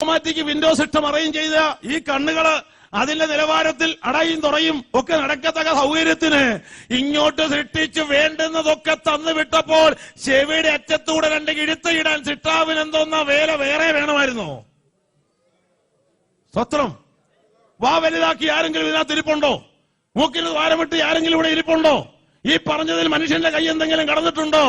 Automatic Windows ഇഷ്ടം arrange ചെയ്ത ഈ കണ്ണുകൾ അതിന്റെ നിലവാരത്തിൽ അടയും തുറയും ഒക്കെ നടക്കത്തക്ക സൗകര്യത്തിന് ഇങ്ങോട്ട് സൃഷ്ടിച്ച് വേണ്ടുന്നതൊക്കെ തന്നു വിട്ടപ്പോൾ ചെവിയുടെ അറ്റത്തൂടെ രണ്ട് കിഴുത്ത് ഇടാൻ സിട്ടാവിന് എന്തോന്ന വേല വേറെ വേണമായിരുന്നു. സ്വത്രം. വാ വലുതാക്കി ആരെങ്കിലും ഇതിനകത്ത് ഇരിപ്പുണ്ടോ? മൂക്കിന് ദ്വാരമിട്ട് ആരെങ്കിലും ഇവിടെ ഇരിപ്പുണ്ടോ? ഈ പറഞ്ഞതിൽ മനുഷ്യന്റെ കൈ എന്തെങ്കിലും കടന്നിട്ടുണ്ടോ?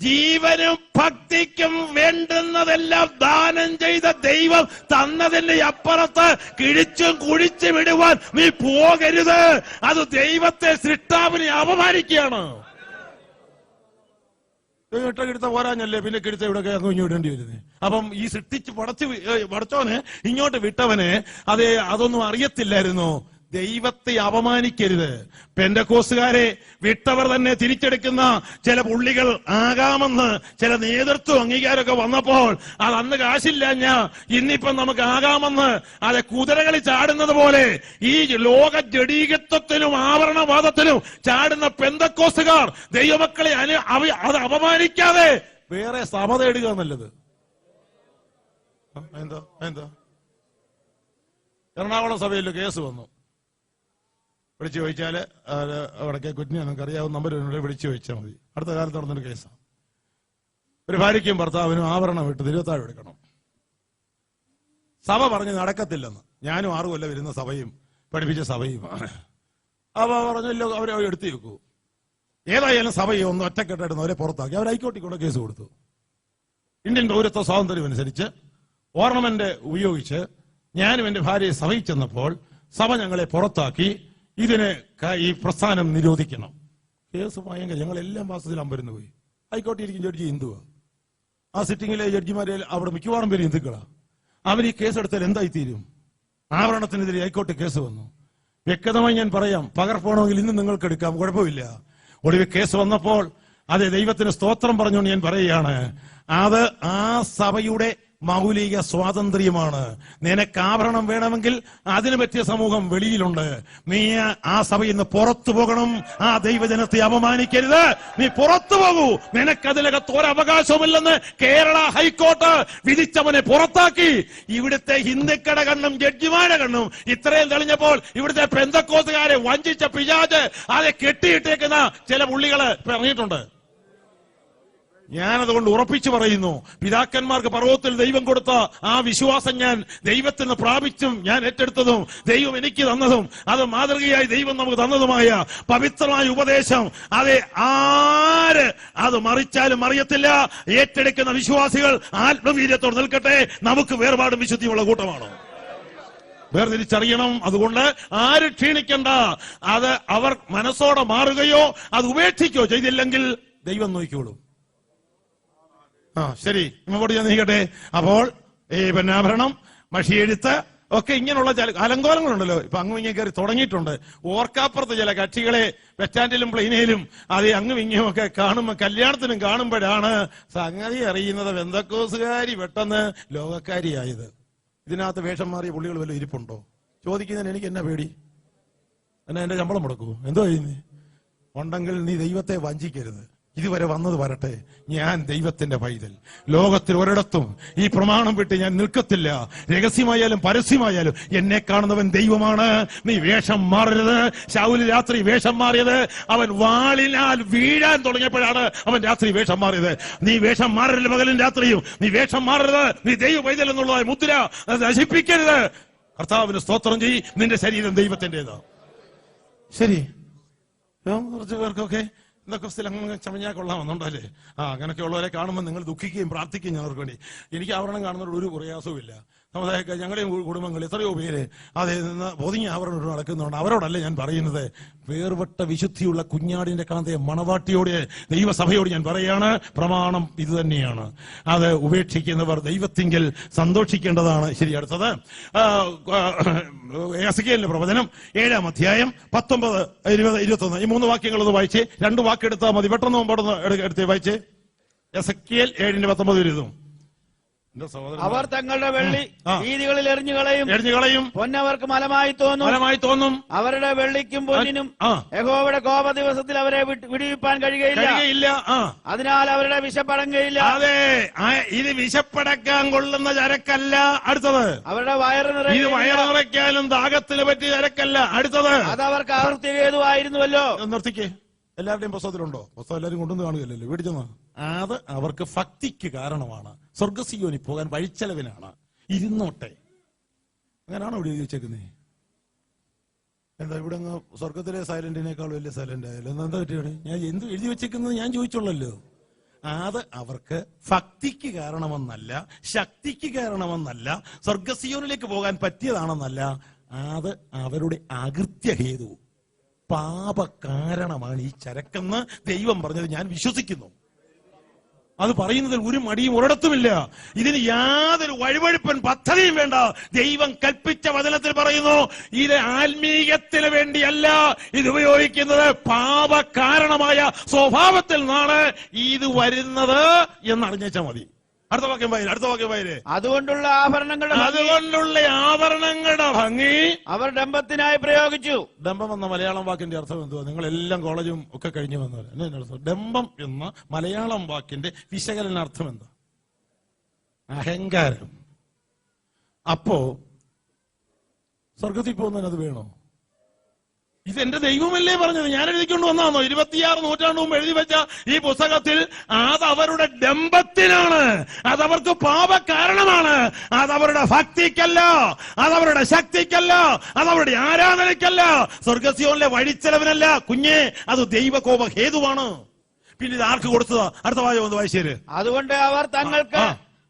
ജീവനും ഭക്തിക്കും വേണ്ടുന്നതെല്ലാം ദാനം ചെയ്ത ദൈവം തന്നതിന്റെ അപ്പുറത്ത് കിഴിച്ചും കുഴിച്ചും ഇടുവാൻ നീ പോകരുത്. അത് ദൈവത്തെ സൃഷ്ടാവിനെ അപമാനിക്കുകയാണ്. ഇട്ട കിടുത്ത പോരാഞ്ഞല്ലേ? പിന്നെ കിടുത്ത ഇവിടെ അങ്ങ് ഇടേണ്ടി വരുന്നത് അപ്പം ഈ സൃഷ്ടിച്ച് പടച്ചു പടച്ചോനെ ഇങ്ങോട്ട് വിട്ടവനെ അതെ അതൊന്നും അറിയത്തില്ലായിരുന്നു. ദൈവത്തെ അപമാനിക്കരുത്. പെന്തക്കോസുകാരെ വിട്ടവർ തന്നെ തിരിച്ചെടുക്കുന്ന ചില പുള്ളികൾ ആകാമെന്ന് ചില നേതൃത്വം അംഗീകാരമൊക്കെ വന്നപ്പോൾ അത് അന്ന് കാശില്ലഞ്ഞ ഇന്നിപ്പം നമുക്ക് ആകാമെന്ന്. അത് കുതിരകളി ചാടുന്നത് പോലെ ഈ ലോക ജഡീകത്വത്തിനും ആവരണവാദത്തിനും ചാടുന്ന പെന്തക്കോസുകാർ ദൈവമക്കളെ അനു അത് അപമാനിക്കാതെ വേറെ സഭ തേടുക എന്നുള്ളത് എന്താ എന്താ? എറണാകുളം സഭയിൽ കേസ് വന്നു. വിളിച്ചു ചോദിച്ചാൽ അവിടെ കുറ്റിനെ നമുക്ക് അറിയാവുന്ന നമ്പർ വിളിച്ചു ചോദിച്ചാൽ മതി. അടുത്ത കാലത്ത് നടന്നൊരു കേസാണ് ഒരു ഭാര്യയ്ക്കും ഭർത്താവിനും ആവരണം ഇട്ട് തിരുവത്താഴ് എടുക്കണം. സഭ പറഞ്ഞ് നടക്കത്തില്ലെന്ന്. ഞാനും ആറു കൊല്ലം വരുന്ന സഭയും പഠിപ്പിച്ച സഭയും. അപ്പൊ പറഞ്ഞല്ലോ അവരെ എടുത്തു വെക്കൂ. ഏതായാലും സഭയെ ഒന്ന് ഒറ്റക്കെട്ടായിരുന്നു അവരെ പുറത്താക്കി. അവർ ഹൈക്കോടതി കൂടെ കേസ് കൊടുത്തു. ഇന്ത്യൻ പൗരത്വ സ്വാതന്ത്ര്യം അനുസരിച്ച് ഓർണമെന്റ് ഉപയോഗിച്ച് ഞാനും എന്റെ ഭാര്യയെ സഭയിൽ ചെന്നപ്പോൾ സഭ ഞങ്ങളെ പുറത്താക്കി. ഇതിന് ഈ പ്രസ്ഥാനം നിരോധിക്കണം. കേസ് ഭയങ്കര ഞങ്ങൾ എല്ലാം മാസത്തിൽ അമ്പരന്ന് പോയി. ഹൈക്കോടതി ഇരിക്കും ജഡ്ജി ഹിന്ദുവാ. ആ സിറ്റിംഗിലെ ജഡ്ജിമാരെ അവിടെ മിക്കവാറും പേര് ഹിന്ദുക്കളാ. അവർ ഈ കേസെടുത്താൽ എന്തായി തീരും ആവരണത്തിനെതിരെ ഹൈക്കോടതി കേസ് വന്നു. വ്യക്തമായി ഞാൻ പറയാം പകർപ്പാണെങ്കിൽ ഇന്ന് നിങ്ങൾക്ക് എടുക്കാം കുഴപ്പമില്ല. ഒടുവിൽ കേസ് വന്നപ്പോൾ അതെ ദൈവത്തിന് സ്തോത്രം പറഞ്ഞുകൊണ്ട് ഞാൻ പറയുകയാണ് അത് ആ സഭയുടെ മൗലിക സ്വാതന്ത്ര്യമാണ്. നിനക്ക് ആഭരണം വേണമെങ്കിൽ അതിന് പറ്റിയ സമൂഹം വെളിയിലുണ്ട്. നീ ആ സഭയിൽ നിന്ന് പുറത്തു പോകണം. ആ ദൈവജനത്തെ അപമാനിക്കരുത്. നീ പുറത്തു പോകൂ. നിനക്കതിനകത്ത് ഒരവകാശമില്ലെന്ന് കേരള ഹൈക്കോർട്ട് വിധിച്ചവനെ പുറത്താക്കി. ഇവിടുത്തെ ഹിന്ദുക്കളുടെ കണ്ണും ജഡ്ജിമാരുടെ കണ്ണും ഇത്രയും തെളിഞ്ഞപ്പോൾ ഇവിടുത്തെ പെന്തക്കോസുകാരെ വഞ്ചിച്ച പിജാജ് അതെ കെട്ടിയിട്ടേക്കുന്ന ചില പുള്ളികൾ ഇപ്പൊ ഇറങ്ങിയിട്ടുണ്ട് ഞാനതുകൊണ്ട് ഉറപ്പിച്ചു പറയുന്നു. പിതാക്കന്മാർക്ക് പർവത്തിൽ ദൈവം കൊടുത്ത ആ വിശ്വാസം ഞാൻ ദൈവത്തിൽ നിന്ന് പ്രാപിച്ചും ഞാൻ ഏറ്റെടുത്തതും ദൈവം എനിക്ക് തന്നതും അത് മാതൃകയായി ദൈവം നമുക്ക് തന്നതുമായ പവിത്രമായ ഉപദേശം. അതെ ആര് അത് മറിച്ചാലും മറിയത്തില്ല. ഏറ്റെടുക്കുന്ന വിശ്വാസികൾ ആത്മവീര്യത്തോട് നിൽക്കട്ടെ. നമുക്ക് വേർപാടും വിശുദ്ധിയുള്ള കൂട്ടമാണ്? വേർതിരിച്ചറിയണം. അതുകൊണ്ട് ആര് ക്ഷീണിക്കണ്ട? അത് അവർ മനസ്സോടെ മാറുകയോ അത് ഉപേക്ഷിക്കുകയോ ചെയ്തില്ലെങ്കിൽ ദൈവം നോക്കിക്കോളും. ആ ശരി. ഇങ്ങോട്ട് ഞാൻ നീക്കട്ടെ. അപ്പോൾ ഈ പൊന്നാഭരണം മഷിയെഴുത്ത് ഒക്കെ ഇങ്ങനെയുള്ള ചില അലങ്കോലങ്ങളുണ്ടല്ലോ. ഇപ്പൊ അങ്ങും ഇങ്ങനെ കയറി തുടങ്ങിയിട്ടുണ്ട്. ഓർക്കാപ്പുറത്ത് ചില കക്ഷികളെ ബസ്റ്റാൻഡിലും പ്ലെയിനയിലും അത് അങ്ങും ഇങ്ങും ഒക്കെ കാണുമ്പോ കല്യാണത്തിനും കാണുമ്പോഴാണ് സംഗതി അറിയുന്നത് വെന്തക്കോസുകാരി പെട്ടെന്ന് ലോകക്കാരിയായത്. ഇതിനകത്ത് വേഷം മാറിയ പുള്ളികൾ വല്ല ഇരിപ്പുണ്ടോ? ചോദിക്കുന്നതിന് എനിക്ക് എന്നാ പേടി? എന്നാ എന്റെ ശമ്പളം മുടക്കൂ എന്തോ ചെയ്യുന്നേ? ഉണ്ടെങ്കിൽ നീ ദൈവത്തെ വഞ്ചിക്കരുത്. ഇതുവരെ വന്നത് വരട്ടെ. ഞാൻ ദൈവത്തിന്റെ പൈതൽ. ലോകത്തിൽ ഒരിടത്തും ഈ പ്രമാണം വിട്ട് ഞാൻ നിൽക്കത്തില്ല. രഹസ്യമായാലും പരസ്യമായാലും എന്നെ കാണുന്നവൻ ദൈവമാണ്. നീ വേഷം മാറരുത്. ശൗൽ രാത്രി വേഷം മാറിയത്. അവൻ വാളിനാൽ വീഴാൻ തുടങ്ങിയപ്പോഴാണ് അവൻ രാത്രി വേഷം മാറിയത്. നീ വേഷം മാറരുത് പകലും രാത്രിയും. നീ വേഷം മാറരുത്. നീ ദൈവ പൈതൽ എന്നുള്ള മുദ്ര നശിപ്പിക്കരുത്. കർത്താവിന് സ്തോത്രം ചെയ്യ്. നിന്റെ ശരീരം ദൈവത്തിന്റെതാ ശരി. കുറച്ച് പേർക്കൊക്കെ എന്തൊക്കെ സ്ഥലങ്ങൾ ചമഞ്ഞാൽ കൊള്ളാമെന്നുണ്ടോ അല്ലേ? ആ അങ്ങനെയൊക്കെ ഉള്ളവരെ കാണുമ്പോൾ നിങ്ങൾ ദുഃഖിക്കുകയും പ്രാർത്ഥിക്കുകയും അവർക്ക് വേണ്ടി. എനിക്ക് ആവരണം കാണുന്നതിൽ ഒരു പ്രയാസവും ഇല്ല ഞങ്ങളുടെയും കു- കുടുംബങ്ങൾ എത്രയോ പേര് അതിൽ നിന്ന് പൊതിഞ്ഞ ആവരണം നടക്കുന്നുണ്ട്. അവരോടല്ല ഞാൻ പറയുന്നത്? വേർപെട്ട വിശുദ്ധിയുള്ള കുഞ്ഞാടിന്റെ കാന്തയെ മണവാട്ടിയോട് ദൈവസഭയോട് ഞാൻ പറയാണ് പ്രമാണം ഇത് തന്നെയാണ്. അത് ഉപേക്ഷിക്കുന്നവർ ദൈവത്തിങ്കിൽ സന്തോഷിക്കേണ്ടതാണ്. ശരി അടുത്തത്. എസക്കിയലിന്റെ പ്രവചനം ഏഴാം അധ്യായം പത്തൊമ്പത് ഇരുപത് ഇരുപത്തൊന്ന്. ഈ മൂന്ന് വാക്യങ്ങൾ ഒന്ന് വായിച്ച് രണ്ട് വാക്കെടുത്താൽ മതി. പെട്ടെന്ന് മുമ്പോട്ടൊന്ന് എടുത്ത് വായിച്ച്. എൽ ഏഴിന്റെ പത്തൊമ്പത് ഇരുപതും. അവർ തങ്ങളുടെ വെള്ളി രീതികളിൽ വീതികളിൽ എറിഞ്ഞു കളയും. എറിഞ്ഞു കളയും. പൊന്നവർക്ക് മലമായി തോന്നും. മലമായി തോന്നും. അവരുടെ വെള്ളിക്കും പൊന്നിനും യഹോവയുടെ കോപ ദിവസത്തിൽ അവരെ വിടിവിപ്പാൻ കഴിയുകയില്ല. കഴിയുകയില്ല. അതിനാൽ അവരുടെ വിശപ്പടങ്ങുകയില്ല. അതെ. ഇത് വിശപ്പടക്കാൻ കൊള്ളുന്ന ചരക്കല്ല. അടുത്തത്. അവരുടെ വയറ് ഇത് വയറ് നിറയ്ക്കാനും ദാഹത്തിന് പറ്റിയ ചരക്കല്ല. അടുത്തത്. അത് അവർക്ക് അകൃത്യഹേതുവായിരുന്നുവല്ലോ നിർത്തിക്കേ. എല്ലാവരുടെയും പുസ്തകത്തിലുണ്ടോ? പുസ്തകം എല്ലാവരും കൊണ്ടുവന്ന് കാണുകയല്ലോ വീട്ടിൽ ചെന്ന്. അത് അവർക്ക് ഭക്തിക്ക് കാരണമാണ്. സ്വർഗസിയോനി പോകാൻ വഴിച്ചെലവിനാണ്. ഇരുന്നോട്ടെ. അങ്ങനാണോ ഇവിടെ ചോദിച്ചേക്കുന്നേ എന്താ ഇവിടെ സ്വർഗത്തിലെ സൈലന്റിനേക്കാൾ വലിയ സൈലന്റ് ആയാലും? എന്താ പറ്റിയാണ് ഞാൻ എന്ത് എഴുതി വെച്ചേക്കുന്നത് ഞാൻ ചോദിച്ചുള്ളല്ലോ. അത് അവർക്ക് ഭക്തിക്ക് കാരണമെന്നല്ല ശക്തിക്ക് കാരണമെന്നല്ല സ്വർഗസിയോനിലേക്ക് പോകാൻ പറ്റിയതാണെന്നല്ല അത് അവരുടെ അകൃത്യഹേതു. പാപ കാരണമാണ് ഈ ചരക്കെന്ന് ദൈവം പറഞ്ഞത് ഞാൻ വിശ്വസിക്കുന്നു. അത് പറയുന്നതിൽ ഒരു മടിയും ഒരിടത്തുമില്ല. ഇതിന് യാതൊരു വഴിവഴുപ്പൻ പദ്ധതിയും വേണ്ട. ദൈവം കൽപ്പിച്ച വചനത്തിൽ പറയുന്നു ഇത് ആത്മീയത്തിന് വേണ്ടിയല്ല ഇത് ഉപയോഗിക്കുന്നത് പാപ കാരണമായ സ്വഭാവത്തിൽ നിന്നാണ്. ഇത് വരുന്നത് എന്നറിഞ്ഞാൽ മതി. അടുത്ത വാക്യം വായന അടുത്ത വാക്യം വായന അതുകൊണ്ടുള്ള ആഭരണങ്ങളുടെ അതുകൊണ്ടുള്ള ആഭരണങ്ങളുടെ ഭംഗി അവർ ഡംബത്തിനായി പ്രയോഗിച്ചു. ഡംബം എന്ന മലയാളം വാക്കിന്റെ അർത്ഥം എന്തുവാ? നിങ്ങൾ എല്ലാം കോളേജും ഒക്കെ കഴിഞ്ഞു വന്നവർ എന്നാ ഡംബം എന്ന മലയാളം വാക്കിന്റെ വിശകലന അർത്ഥം എന്താ അഹങ്കാരം. അപ്പോ സ്വർഗത്തിൽ പോകുന്നതിന് അത് വേണോ? ഇത് എന്റെ ദൈവമല്ലേ പറഞ്ഞത്? ഞാൻ എഴുതിക്കൊണ്ട് വന്നാന്നോ ഇരുപത്തിയാറ് നൂറ്റാണ്ട് മുമ്പ് എഴുതി വെച്ച ഈ പുസ്തകത്തിൽ അത് അവരുടെ ഡംബത്തിനാണ് അത് അവർക്ക് പാപ കാരണമാണ് അത് അവരുടെ ഭക്തിക്കല്ല. അത് അവരുടെ ശക്തിക്കല്ല. അത് അവരുടെ ആരാധനയ്ക്കല്ല. സ്വർഗസിയോനിലെ വഴിച്ചെലവിനല്ല. കുഞ്ഞെ അത് ദൈവകോപ ഹേതുവാണ് പിന്നെ ഇത് ആർക്ക് കൊടുത്തതാ? അടുത്ത വാചകം വായിച്ചേര്. അതുകൊണ്ട് അവർ തങ്ങൾക്ക്.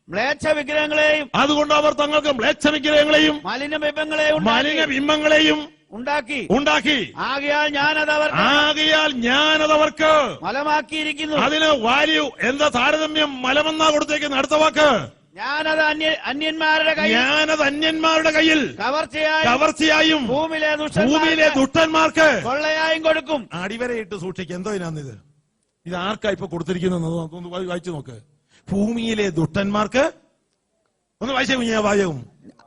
മ്ലേച്ഛ വിഗ്രഹങ്ങളെയും അതുകൊണ്ട് അവർ തങ്ങൾക്ക് മ്ലേച്ഛവിഗ്രഹങ്ങളെയും വിഗ്രഹങ്ങളെയും മലിന ഉണ്ടാക്കി. ബിംബങ്ങളെയും ഉണ്ടാക്കി. ഉണ്ടാക്കി. ആകയാൽ ഞാനത് അവർ ആകയാൽ ഞാനത് അവർക്ക്. മലമാക്കിയിരിക്കുന്നു. അതിന് വാല്യൂ എന്താ താരതമ്യം മലമെന്നാ കൊടുത്തേക്കുന്ന അടുത്ത വാക്ക്. ഞാനത് അന്യ അന്യന്മാരുടെ കയ്യിൽ ഞാനത് അന്യന്മാരുടെ കയ്യിൽ. കവർച്ചയായും കവർച്ചയായും ഭൂമിയിലെ ഭൂമിയിലെ ദുഷ്ടന്മാർക്ക് കൊള്ളയായും കൊടുക്കും. അടിവരെ ഇട്ട് സൂക്ഷിക്കുക എന്തോ ഇതിനാന്നിത് ഇത്? ആർക്കാ ഇപ്പൊ കൊടുത്തിരിക്കുന്നത് വായിച്ചു നോക്ക്. ഭൂമിയിലെ ദുഷ്ടന്മാർക്ക് ഒന്ന് വായിച്ചു ഞാൻ വാചകം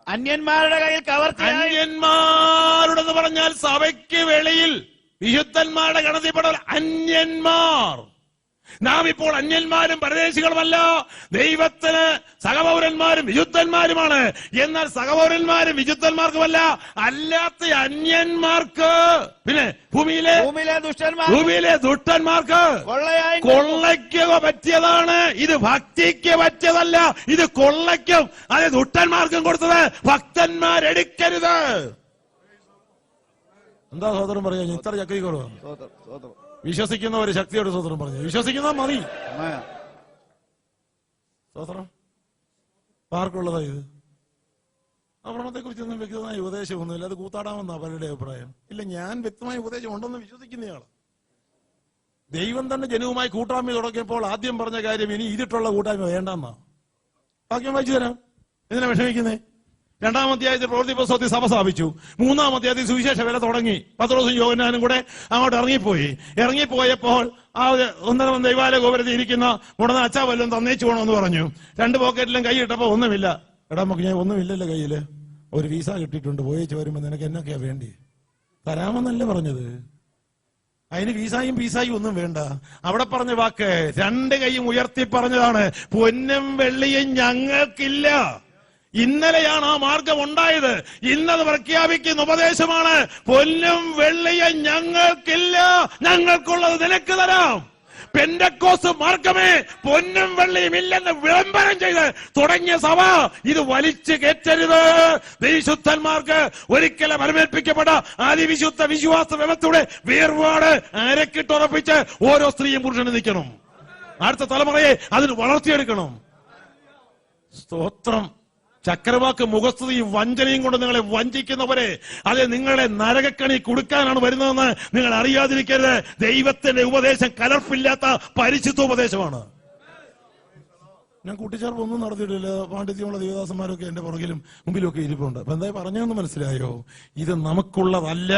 അന്യന്മാരുടെ കയ്യിൽ കവർച്ച അന്യന്മാരുടെന്ന് പറഞ്ഞാൽ സഭയ്ക്ക് വെളിയിൽ വിശുദ്ധന്മാരുടെ ഗണതിപ്പെടൽ അന്യന്മാർ. നാം ഇപ്പോൾ അന്യന്മാരും പരദേശികളുമല്ല. ദൈവത്തിന് സഹപൗരന്മാരും വിശുദ്ധന്മാരുമാണ്. എന്നാൽ സഹപൗരന്മാരും വിശുദ്ധന്മാർക്കുമല്ല അല്ലാത്ത അന്യന്മാർക്ക്. പിന്നെ ഭൂമിയിലെ ഭൂമിയിലെ ദുഷ്ടന്മാർ. ഭൂമിയിലെ ദുഷ്ടന്മാർക്ക്. കൊള്ളയ്ക്ക് പറ്റിയതാണ്. ഇത് ഭക്തിക്ക് പറ്റിയതല്ല ഇത് കൊള്ളയ്ക്കും. അതെ ദുഷ്ടന്മാർക്കും കൊടുത്തത് ഭക്തന്മാരെടുക്കരുത്. എന്താ സഹോദരൻ പറയാ ഇത്ര ചക്രീക്കോളൂ. വിശ്വസിക്കുന്ന ഒരു ശക്തിയോട് സഹോദരൻ പറഞ്ഞു. വിശ്വസിക്കുന്ന മതി. ആർക്കുള്ളതാ ഇത് ആ ഭ്രമത്തെ കുറിച്ചൊന്നും വ്യക്തമായ ഉപദേശമൊന്നുമില്ല. അത് കൂത്താടാമെന്നാ പലരുടെ അഭിപ്രായം. ഇല്ല ഞാൻ വ്യക്തമായ ഉപദേശം ഉണ്ടെന്ന് വിശ്വസിക്കുന്നയാൾ ദൈവം തന്നെ ജനവുമായി കൂട്ടായ്മ തുടങ്ങിയപ്പോൾ ആദ്യം പറഞ്ഞ കാര്യം ഇനി ഇതിട്ടുള്ള കൂട്ടായ്മ വേണ്ടെന്നാ. വാക്യം വായിച്ചു തരാം. എന്തിനാ വിഷമിക്കുന്നേ? രണ്ടാം അധ്യായത്തിൽ പ്രവൃത്തി പുസ്തകത്തിൽ സഭ സ്ഥാപിച്ചു. മൂന്നാം അധ്യായത്തിൽ സുവിശേഷ വേല തുടങ്ങി. പത്രോസും യോഗനാനും കൂടെ അങ്ങോട്ട് ഇറങ്ങിപ്പോയി. ഇറങ്ങിപ്പോയപ്പോൾ ആ ഒന്നര ദൈവാലയ ഗോപുരത്തിൽ ഇരിക്കുന്ന ഉടനെ അച്ഛാ വല്ലതും തന്നേച്ചു പോകണമെന്ന് പറഞ്ഞു. രണ്ട് പോക്കറ്റിലും കൈ ഇട്ടപ്പോ ഒന്നുമില്ല. എടാ നമുക്ക് ഞാൻ ഒന്നുമില്ലല്ലോ കയ്യിൽ. ഒരു വിസ കിട്ടിയിട്ടുണ്ട് പോയേച്ച് വരുമ്പോൾ നിനക്ക് എന്നൊക്കെയാ വേണ്ടി? തരാമെന്നല്ല പറഞ്ഞത്? അതിന് വീസായും പീസായും ഒന്നും വേണ്ട. അവിടെ പറഞ്ഞ വാക്ക് രണ്ട് കൈയും ഉയർത്തി പറഞ്ഞതാണ് പൊന്നും വെള്ളിയും ഞങ്ങൾക്കില്ല. ഇന്നലെയാണ് ആ മാർഗം ഉണ്ടായത്. ഇന്നത് പ്രഖ്യാപിക്കുന്ന ഉപദേശമാണ്. പൊന്നും വെള്ളിയും ഞങ്ങൾക്കില്ല. ഞങ്ങൾക്കുള്ളത് നിനക്ക് തരാം. പെന്തക്കോസ് മാർഗമേ പൊന്നും വെള്ളിയും ഇല്ലെന്ന് വിളംബരം ചെയ്ത് തുടങ്ങിയ സഭ ഇത് വലിച്ചു കയറ്റരുത്. വിശുദ്ധന്മാർക്ക് ഒരിക്കലും അനുമേൽപ്പിക്കപ്പെട്ട അതിവിശുദ്ധ വിശ്വാസ വ്യവസ്ഥയുടെ വേർപാട് അരക്കിട്ടുറപ്പിച്ച് ഓരോ സ്ത്രീയും പുരുഷനും നിൽക്കണം. അടുത്ത തലമുറയെ അതിന് വളർത്തിയെടുക്കണം. സ്തോത്രം. ചക്രവാക്ക് മുഖസ്തുതിയും വഞ്ചനയും കൊണ്ട് നിങ്ങളെ വഞ്ചിക്കുന്നവരെ അത് നിങ്ങളെ നരകക്കണി കൊടുക്കാനാണ് വരുന്നതെന്ന് നിങ്ങൾ അറിയാതിരിക്കരുത്. ദൈവത്തിന്റെ ഉപദേശം കലർപ്പില്ലാത്ത പരിശുദ്ധ ഉപദേശമാണ്. ഞാൻ കൂട്ടിച്ചേർപ്പ് ഒന്നും നടത്തിയിട്ടില്ല. പാണ്ഡിത്യമുള്ള ദേവദാസന്മാരൊക്കെ എന്റെ പുറകിലും മുമ്പിലൊക്കെ ഇരിപ്പുണ്ട്. അപ്പൊ എന്തായി പറഞ്ഞതെന്ന് മനസ്സിലായോ? ഇത് നമുക്കുള്ളതല്ല.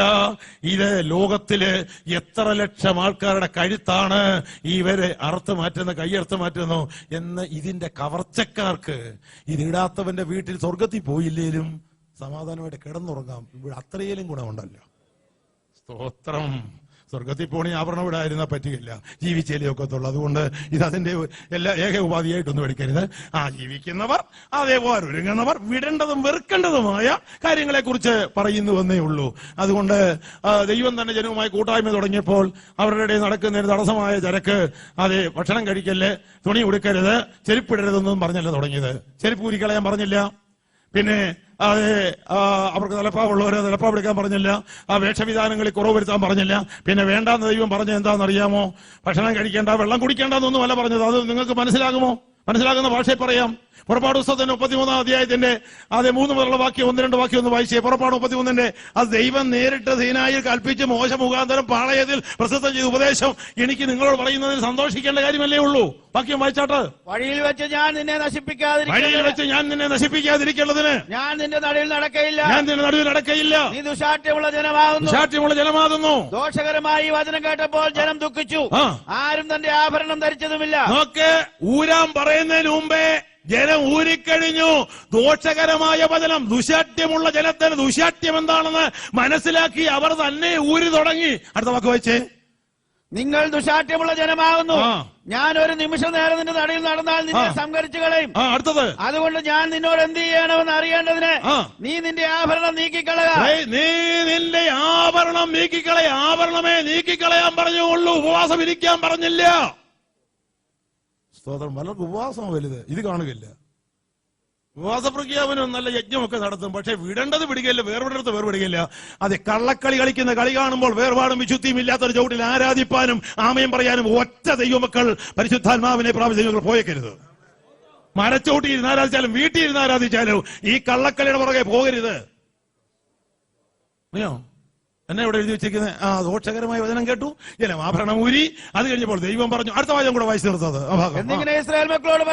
ഇത് ലോകത്തിൽ എത്ര ലക്ഷം ആൾക്കാരുടെ കഴുത്താണ് ഇവരെ അറുത്ത് മാറ്റുന്ന കൈയറുത്ത് മാറ്റുന്നു എന്ന് ഇതിന്റെ കവർച്ചക്കാർക്ക് ഇതിടാത്തവന്റെ വീട്ടിൽ സ്വർഗത്തിൽ പോയില്ലേലും സമാധാനമായിട്ട് കിടന്നുറങ്ങാം. ഇവിടെ അത്രയേലും ഗുണമുണ്ടല്ലോ. സ്തോത്രം. സ്വർഗത്തിൽ പോണി ആഭരണം വിടായിരുന്ന പറ്റുകയില്ല ജീവിച്ചേലേ ഒക്കത്തുള്ളൂ അതുകൊണ്ട് ഇത് അതിന്റെ എല്ലാ ഏക ഉപാധിയായിട്ടൊന്നും എടുക്കരുത്. ആ ജീവിക്കുന്നവർ അതേപോലെ ഒരുങ്ങുന്നവർ വിടേണ്ടതും വെറുക്കേണ്ടതുമായ കാര്യങ്ങളെ കുറിച്ച് പറയുന്നുവെന്നേ ഉള്ളൂ. അതുകൊണ്ട് ദൈവം തന്നെ ജനവുമായി കൂട്ടായ്മ തുടങ്ങിയപ്പോൾ അവരുടെ നടക്കുന്നതിന് തടസ്സമായ ചരക്ക് അതെ ഭക്ഷണം കഴിക്കല്ലേ തുണി ഉടുക്കരുത് ചെരുപ്പിടരുതെന്നും പറഞ്ഞല്ല തുടങ്ങിയത്. ചെരുപ്പ് ഊരിക്കളയാൻ പറഞ്ഞില്ല. പിന്നെ അത് അവർക്ക് തലപ്പാവ് എടുക്കാൻ പറഞ്ഞില്ല. ആ വേഷവിധാനങ്ങളിൽ കുറവ് വരുത്താൻ പറഞ്ഞില്ല. പിന്നെ വേണ്ടാന്ന് ദൈവം പറഞ്ഞ എന്താണെന്നറിയാമോ ഭക്ഷണം കഴിക്കേണ്ട വെള്ളം കുടിക്കേണ്ടെന്നൊന്നും അല്ല പറഞ്ഞത്. അത് നിങ്ങൾക്ക് മനസ്സിലാകുമോ? മനസ്സിലാകുന്ന ഭാഷയിൽ പറയാം. പുറപ്പാട് പുസ്തകത്തിന്റെ മുപ്പത്തിമൂന്നാം അധ്യായത്തിന്റെ ആദ്യം മൂന്ന് മുതലുള്ള വാക്യം ഒന്ന് രണ്ട് വാക്യം ഒന്ന് വായിച്ചേ. പുറപ്പാട് മുപ്പത്തിമൂന്നിന്റെ അത് ദൈവം നേരിട്ട് സീനായിൽ കൽപ്പിച്ച് മോശ മുഖാന്തരം പാളയത്തിൽ പ്രസിദ്ധം ചെയ്ത ഉപദേശം എനിക്ക് നിങ്ങളോട് പറയുന്നതിൽ സന്തോഷിക്കേണ്ട കാര്യമല്ലേ ഉള്ളൂ. വാക്യം വായിച്ചാട്ട്. വഴിയിൽ വെച്ച് ഞാൻ നിന്നെ വഴിയിൽ നശിപ്പിക്കാതിരിക്കരുത് വെച്ച് ഞാൻ നിന്നെ നശിപ്പിക്കാതിരിക്കേണ്ടതിന് ഞാൻ നിന്റെ നടുവിൽ നടക്കയില്ല. ഞാൻ നിന്റെ നടുവിൽ നടക്കയില്ല. നീ ദുശാഠ്യമുള്ള ജനമാകുന്നു. സാക്ഷ്യമുള്ള ജനമാകുന്നു. ദോഷകരമായി വചനം കേട്ടപ്പോൾ ജനം ദുഃഖിച്ചു. ആരും തന്റെ ആഭരണം ധരിച്ചതുമില്ല. നോക്ക് ഊരാൻ പറയുന്നതിന് മുമ്പേ ജനം ഊരിക്കഴിഞ്ഞു. ദോഷകരമായ വചനം. ദുശാഠ്യമുള്ള ജനത്തിന് ദുശാഠ്യം എന്താണെന്ന് മനസ്സിലാക്കി അവർ തന്നെ ഊരി തുടങ്ങി. അടുത്ത വാക്ക് വെച്ചേ നിങ്ങൾ ദുശാഠ്യമുള്ള ജനമാകുന്നു. ഞാൻ ഒരു നിമിഷം നേരം നിന്റെ നടയിൽ നടന്നാൽ നിന്നെ സംഘടിച്ചു സംഹരിച്ചു കളയും. അടുത്തത്. അതുകൊണ്ട് ഞാൻ നിന്നോട് എന്ത് ചെയ്യണമെന്ന് അറിയേണ്ടതിന്. നീ നിന്റെ ആഭരണം നീക്കിക്കളക ഏയ്, നീ നിന്റെ ആഭരണം നീക്കിക്കളയ. ആഭരണമേ നീക്കിക്കളയാൻ പറഞ്ഞുള്ളൂ. ഉപവാസം ഇരിക്കാൻ പറഞ്ഞില്ല. സ്തോത്രം പലർക്കും ഉപവാസം വലുത്? ഇത് കാണുകയില്ല. ഉപവാസ പ്രഖ്യാപനം നല്ല യജ്ഞമൊക്കെ നടത്തും പക്ഷെ വിടേണ്ടത് വിടുകയില്ല വേർപെടുത്ത് വേർപെടുകയില്ല. അതെ കള്ളക്കളി കളിക്കുന്ന കളി കാണുമ്പോൾ വേർപാടും വിശുദ്ധിയും ഇല്ലാത്തൊരു ചവിട്ടിൽ ആരാധിപ്പാനും ആമയം പറയാനും ഒറ്റ ദൈവമക്കൾ പരിശുദ്ധാത്മാവിനെ പ്രാപിച്ച പോയേക്കരുത്. മരച്ചോട്ടി ഇരുന്ന് ആരാധിച്ചാലും വീട്ടിൽ ഇരുന്ന് ആരാധിച്ചാലും ഈ കള്ളക്കളിയുടെ പുറകെ പോകരുത്. അറിയോ എന്നെ ഇവിടെ എഴുതി വെച്ചിരിക്കുന്നത് ആ ദോഷകരമായ വചനം കേട്ടു. ജനം ആഭരണം ഊരി. അത് കഴിഞ്ഞപ്പോൾ ദൈവം പറഞ്ഞു അടുത്ത വാചകം കൂടെ വായിച്ചു നിർത്തത് എന്നിങ്ങനെ ഇസ്രായേൽ മക്കളോട്.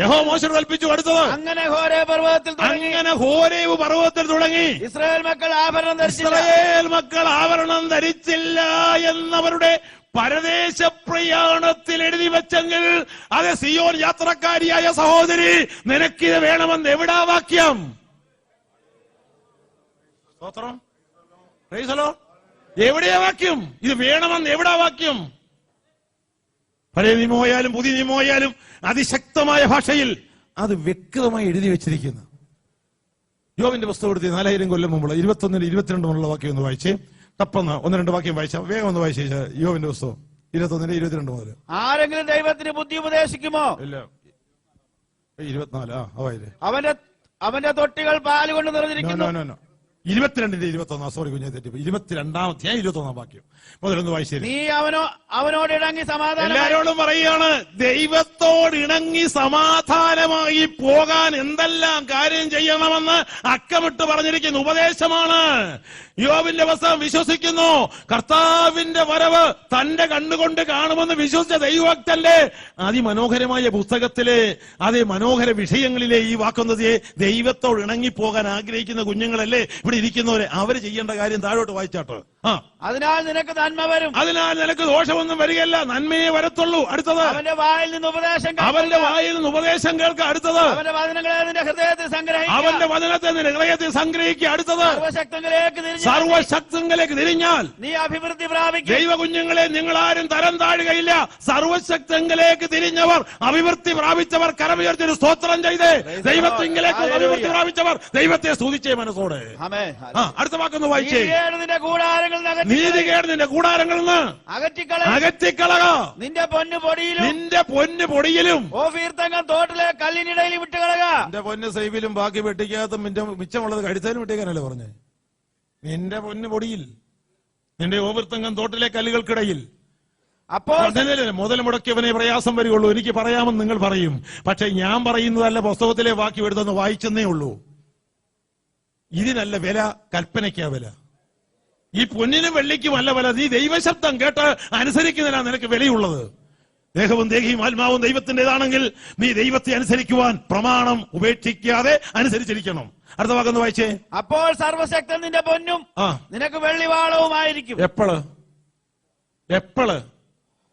യഹോ മോശം കൽപ്പിച്ചു. അടുത്തത്. അങ്ങനെ ഹോരേ പർവതത്തിൽ തുടങ്ങി. അങ്ങനെ ഹോരേവ് പർവതത്തിൽ തുടങ്ങി. ഇസ്രായേൽ മക്കൾ ആഭരണം ഇസ്രയേൽ മക്കൾ ആഭരണം ധരിച്ചില്ല എന്നവരുടെ പരദേശ പ്രയാണത്തിൽ എഴുതി വെച്ചെങ്കിൽ അത് സിയോൻ യാത്രക്കാരിയായ സഹോദരി നിനക്കിത് വേണമെന്ന് എവിടാ വാക്യം? സ്തോത്രം. Lord. എവിടെയാ വാക്യം? ഇത് വേണമെന്ന് എവിടാ വാക്യം? പഴയ നിയമമായാലും പുതിയ നിയമമായാലും അതിശക്തമായ ഭാഷയിൽ അത് വ്യക്തമായി എഴുതി വെച്ചിരിക്കുന്നു. യോവിന്റെ പുസ്തകം എടുത്ത് നാലായിരം കൊല്ലം മുമ്പുള്ള ഇരുപത്തൊന്നിന് ഇരുപത്തിരണ്ട് മുതലുള്ള വാക്യം ഒന്ന് വായിച്ചേ. തപ്പന്ന് ഒന്ന് രണ്ട് വാക്യം വായിച്ച വേഗം ഒന്ന് വായിച്ച യോവിന്റെ പുസ്തകം. ഇരുപത്തൊന്നിന് ഇരുപത്തിരണ്ട് മുതൽ ആരെങ്കിലും ദൈവത്തിന് ബുദ്ധി ഉപദേശിക്കുമോ? ഇല്ല. ഇരുപത്തിനാല്. ആ അവന്റെ അവന്റെ തൊട്ടികൾ പാലുകൊണ്ട് നിറഞ്ഞിരിക്കുന്നു. ഇരുപത്തിരണ്ടിന്റെ ഇരുപത്തൊന്നാം സോറി കുഞ്ഞെ തെറ്റി ഇരുപത്തിരണ്ടാം അധ്യായം ഇരുപത്തൊന്നാം വാക്യം. മുതലൊന്ന് വായിച്ചു നീ അവനോ അവനോട് ഇണങ്ങി സമാധാനം എല്ലാരോടും പറയുകയാണ് ദൈവത്തോട് ഇണങ്ങി സമാധാനമായി പോകാൻ എന്തെല്ലാം കാര്യം ചെയ്യണമെന്ന് അക്കമിട്ട് പറഞ്ഞിരിക്കുന്ന ഉപദേശമാണ്. യോവിന്റെ വസ്ത്രം വിശ്വസിക്കുന്നു. കർത്താവിന്റെ വരവ് തന്റെ കണ്ണുകൊണ്ട് കാണുമെന്ന് വിശ്വസിച്ച ദൈവഭക്തന്റെ അതിമനോഹരമായ പുസ്തകത്തിലെ അതേ മനോഹര വിഷയങ്ങളിലെ ഈ വാക്കുന്നത് ദൈവത്തോട് ഇണങ്ങി പോകാൻ ആഗ്രഹിക്കുന്ന കുഞ്ഞുങ്ങളല്ലേ ഇവിടെ ഇരിക്കുന്നവരെ. അവർ ചെയ്യേണ്ട കാര്യം താഴോട്ട് വായിച്ചാട്ടോ. ആ. അതിനാൽ നിനക്ക് നന്മ വരും. അതിനാൽ നിനക്ക് ദോഷമൊന്നും വരികയല്ല. നന്മയെ വരത്തുള്ളൂ. അടുത്തത്. അവന്റെ വായിൽ നിന്ന് ഉപദേശം. അവന്റെ വായിൽ നിന്ന് ഉപദേശം കേൾക്കുക. അടുത്തത്. അവന്റെ വചനങ്ങളെ നിന്റെ ഹൃദയത്തിൽ സംഗ്രഹിക്കുക. അവന്റെ വചനത്തെ നിന്റെ ഹൃദയത്തിൽ സംഗ്രഹിക്കുക. അടുത്തത്. സർവശക്തങ്ങളിലേക്ക് തിരിഞ്ഞ് സർവശക്തങ്ങളിലേക്ക് തിരിഞ്ഞാൽ നീ അഭിവൃദ്ധി പ്രാപിക്കും. ദൈവ കുഞ്ഞുങ്ങളെ നിങ്ങൾ ആരും തരം താഴുകയില്ല. സർവശക്തങ്ങളിലേക്ക് തിരിഞ്ഞവർ അഭിവൃദ്ധി പ്രാപിച്ചവർ കരമുയർത്തിയൊരു സ്തോത്രം ചെയ്ത്. ദൈവത്തിങ്കിലേക്ക് അഭിവൃദ്ധി പ്രാപിച്ചവർ ദൈവത്തെ സ്തുതിച്ചേ മനസ്സോടെ. അടുത്ത വാക്കൊന്ന് വായിച്ചേ. നീതികേട് നിന്റെ നിന്റെ കൂടാരങ്ങളിൽ നിന്ന്. അകറ്റിക്കള അകറ്റിക്കളക. നിന്റെ പൊന്നു പൊടിയിലും. നിന്റെ പൊന്ന് പൊടിയിലും. ഓ ഓഫീർത്തങ്കം തോട്ടിലെ കല്ലിനിടയിൽ വിട്ടുകളക നിന്റെ പൊന്ന് സൈബിലും ബാക്കി വെട്ടിക്കാത്ത നിന്റെ മിച്ചമുള്ളത് കഴിച്ചാലും വെട്ടിക്കാനല്ലേ പറഞ്ഞു? നിന്റെ പൊന്ന് പൊടിയിൽ. നിന്റെ ഓവർത്തങ്കം തോട്ടിലെ കല്ലുകൾക്കിടയിൽ. അപ്പോൾ മുതൽ മുടക്കിയവനെ പ്രയാസം വരികയുള്ളൂ. എനിക്ക് പറയാമെന്ന് നിങ്ങൾ പറയും. പക്ഷെ ഞാൻ പറയുന്നതല്ല പുസ്തകത്തിലെ വാക്കി എടുത്തെന്ന് വായിച്ചെന്നേ ഉള്ളൂ. ഇതിനല്ല വില കൽപ്പനയ്ക്കാ വില. ഈ പൊന്നിനും വെള്ളിക്കും അല്ല വില? നീ ദൈവശബ്ദം കേട്ട അനുസരിക്കുന്നതിനാ നിനക്ക് വിലയുള്ളത് ദേഹവും ദേഹിയും ആത്മാവും ദൈവത്തിന്റെതാണെങ്കിൽ നീ ദൈവത്തെ അനുസരിക്കുവാൻ പ്രമാണം ഉപേക്ഷിക്കാതെ അനുസരിച്ചിരിക്കണം. അടുത്ത വാക്കൊന്ന് വായിച്ചേ. അപ്പോൾ സർവശക്തൻ നിന്റെ പൊന്നും നിനക്ക് വെള്ളിവാളവുമായിരിക്കും എപ്പോൾ? എപ്പോൾ?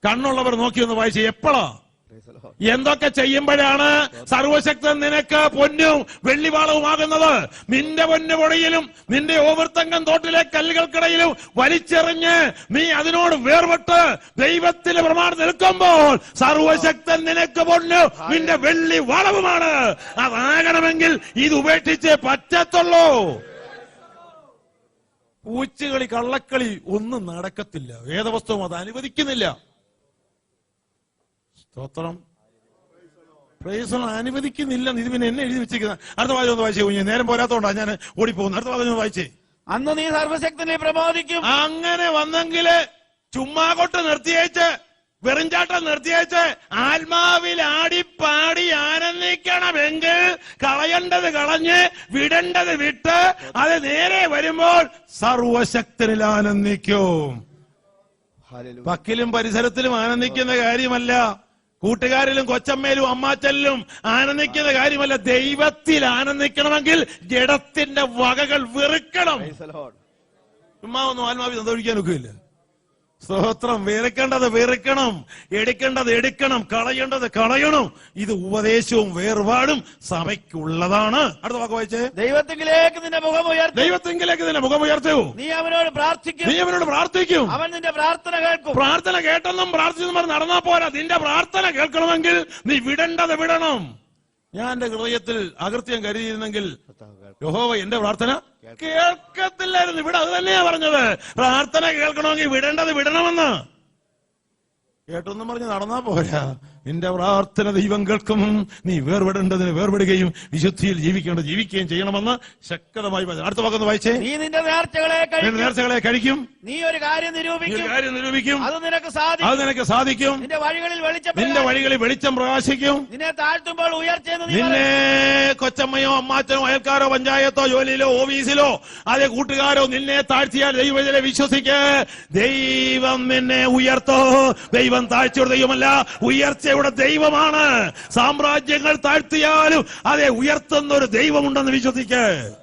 കണ്ണുള്ളവർ നോക്കി ഒന്ന് വായിച്ചേ. എപ്പോളാ? എന്തൊക്കെ ചെയ്യുമ്പോഴാണ് സർവശക്തൻ നിനക്ക് പൊന്നും വെള്ളിവാളവുമാകുന്നത് നിന്റെ പൊന്നു പൊടിയിലും നിന്റെ ഓവർത്തങ്കം തോട്ടിലെ കല്ലുകൾക്കിടയിലും വലിച്ചെറിഞ്ഞ് നീ അതിനോട് വേർപെട്ട് ദൈവത്തിന് പ്രമാണം നിൽക്കുമ്പോൾ സർവശക്തൻ നിനക്ക് പൊന്നു നിന്റെ വെള്ളി വളവുമാണ് അതാകണമെങ്കിൽ ഇത് ഉപേക്ഷിച്ച് പറ്റത്തുള്ളൂ. പൂച്ചുകളി കള്ളക്കളി ഒന്നും നടക്കത്തില്ല. വേദവസ്തുവും അത് അനുവദിക്കുന്നില്ല. സ്തോത്രം. പ്രൈസണം അനുവദിക്കുന്നില്ല. ഇത് പിന്നെ എന്നെ എഴുതി വെച്ചിരിക്കുന്നത് അടുത്ത വാചകം ഒന്ന് വായിച്ചേ കഴിഞ്ഞു നേരം പോരാത്തോണ്ടാ ഞാൻ ഓടിപ്പോകുന്നു അടുത്ത വാചകം ഒന്ന് വായിച്ചേ. അന്ന് നീ സർവശക്തനെ പ്രബോധിക്കും. അങ്ങനെ വന്നെങ്കിൽ ചുമ്മാ കൊട്ട് നിർത്തിയേച്ച് വെറുംചാട്ടം നിർത്തിയേച്ച് ആത്മാവിൽ ആടിപ്പാടി ആനന്ദിക്കണമെങ്കിൽ കളയേണ്ടത് കളഞ്ഞ് വിടേണ്ടത് വിട്ട് അത് നേരെ വരുമ്പോൾ സർവശക്തനിൽ ആനന്ദിക്കും. പക്കിലും പരിസരത്തിലും ആനന്ദിക്കുന്ന കാര്യമല്ല. കൂട്ടുകാരിലും കൊച്ചമ്മയിലും അമ്മാച്ചലിലും ആനന്ദിക്കുന്ന കാര്യമല്ല. ദൈവത്തിൽ ആനന്ദിക്കണമെങ്കിൽ ജഡത്തിന്റെ വകകൾ വെറുക്കണം. ചുമ്മാ ഒന്നും ആത്മാവി സന്തോഷിക്കാൻ ഒക്കില്ല. സ്തോത്രം. വെറുക്കേണ്ടത് വെറുക്കണം. എടുക്കേണ്ടത് എടുക്കണം. കളയേണ്ടത് കളയണം. ഇത് ഉപദേശവും വേർപാടും സഭയ്ക്കുള്ളതാണ്. അടുത്ത വാക്ക് വായിച്ചേ. ദൈവത്തിലേക്ക് നിന്റെ മുഖം ഉയർത്തും. ദൈവത്തെങ്കിലേക്ക് നിന്റെ മുഖം ഉയർത്തൂ. നീ അവനോട് പ്രാർത്ഥിക്കും. നീ അവനോട് പ്രാർത്ഥിക്കും. അവൻ നിന്റെ പ്രാർത്ഥന കേൾക്കും. പ്രാർത്ഥന കേട്ടെന്നും പ്രാർത്ഥിച്ചെന്നും നടന്നാ പോരാ. നിന്റെ പ്രാർത്ഥന കേൾക്കണമെങ്കിൽ നീ വിടേണ്ടത് വിടണം. ഞാൻ എന്റെ ഹൃദയത്തിൽ അകൃത്യം കരുതിയിരുന്നെങ്കിൽ യഹോവ എന്റെ പ്രാർത്ഥന കേൾക്കത്തില്ലായിരുന്നു. ഇവിടെ അത് തന്നെയാ പറഞ്ഞത്. പ്രാർത്ഥന കേൾക്കണമെങ്കിൽ വിടേണ്ടത് വിടണമെന്ന്. കേട്ടൊന്നും പറഞ്ഞ് നടന്നാ പോരാ. നിന്റെ പ്രാർത്ഥന ദൈവം കേൾക്കും. നീ വേർപെടേണ്ടതിന് വേർപെടുകയും വിശുദ്ധിയിൽ ജീവിക്കേണ്ടത് ജീവിക്കുകയും ചെയ്യണമെന്ന് ശക്തമായി. അടുത്ത പക്കം വായിച്ചേ. നീ നിന്റെ നേർച്ചകളെ നേർച്ചകളെ കഴിക്കും. നീ ഒരു കാര്യം നിരൂപിക്കും. കാര്യം നിരൂപിക്കും. അത് നിനക്ക് സാധിക്കും. അത് നിനക്ക് സാധിക്കും. നിന്റെ വഴികളിൽ വെളിച്ചം നിന്റെ വഴികളിൽ വെളിച്ചം പ്രകാശിക്കും. നിന്നെ താഴ്ത്തുമ്പോൾ ഉയർച്ചയെന്ന് നിന്നെ കൊച്ചമ്മയോ അമ്മാച്ചനോ അയൽക്കാരോ പഞ്ചായത്തോ ജോലിയിലോ ഓഫീസിലോ അതേ കൂട്ടുകാരോ നിന്നെ താഴ്ത്തിയാൽ ദൈവത്തിലെ വിശ്വസിക്ക്. ദൈവം നിന്നെ ഉയർത്തോ. ദൈവം താഴ്ചയുടെ ദൈവമല്ല ഉയർച്ചയുടെ ദൈവമാണ്. സാമ്രാജ്യങ്ങൾ താഴ്ത്തിയാലും അതെ ഉയർത്തുന്ന ഒരു ദൈവമുണ്ടെന്ന് വിശ്വസിക്ക്.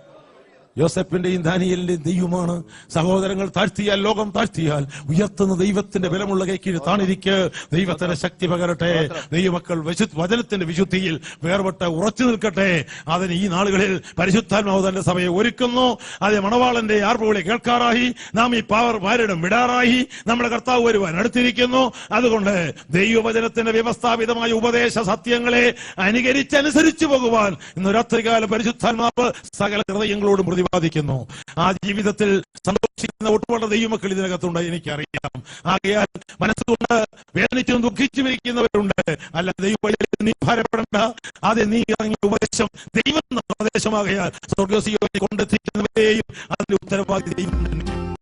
യോസഫിന്റെയും ദാനിയലിന്റെയും ദൈവമാണ്. സഹോദരങ്ങൾ താഴ്ത്തിയാൽ ലോകം താഴ്ത്തിയാൽ ഉയർത്തുന്ന ദൈവത്തിന്റെ ബലമുള്ള കൈക്കീഴ് താണിരിക്ക്. ദൈവത്തിന്റെ ശക്തി പകരട്ടെ. ദൈവമക്കൾ വചനത്തിന്റെ വിശുദ്ധിയിൽ വേർപെട്ട് ഉറച്ചു നിൽക്കട്ടെ. അതിന് ഈ നാളുകളിൽ പരിശുദ്ധാത്മാവ് തന്റെ സഭയെ ഒരുക്കുന്നു. അതേ മണവാളന്റെ ആർപ്പുകളെ കേൾക്കാറായി. നാം ഈ പവർ ഭാര്യയുടെ വിടാറായി. നമ്മുടെ കർത്താവ് വരുവാൻ അടുത്തിരിക്കുന്നു. അതുകൊണ്ട് ദൈവവചനത്തിന്റെ വ്യവസ്ഥാപിതമായ ഉപദേശ സത്യങ്ങളെ അനുകരിച്ചനുസരിച്ചു പോകുവാൻ ഇന്ന് രാത്രികാല പരിശുദ്ധാത്മാവ് സകല ഹൃദയങ്ങളോടും പ്രതിപാദിക്കുന്നു. ആ ജീവിതത്തിൽ സന്തോഷിക്കുന്ന ഒട്ടുപാട് ദൈവമക്കൾ ഇതിനകത്തുണ്ട് എനിക്കറിയാം. ആകയാൽ മനസ്സുകൊണ്ട് വേദനിച്ചും ദുഃഖിച്ചും ഇരിക്കുന്നവരുണ്ട്. അല്ല ദൈവം നീ ഭാരപ്പെടേണ്ട. അതെ നീ ഇറങ്ങിയ ഉപദേശം ദൈവം ഉപദേശമാകയാൽ സ്വർഗസിയോ കൊണ്ടെത്തിക്കുന്നവരെയും അതിന്റെ ഉത്തരവാദി ദൈവം തന്നെ.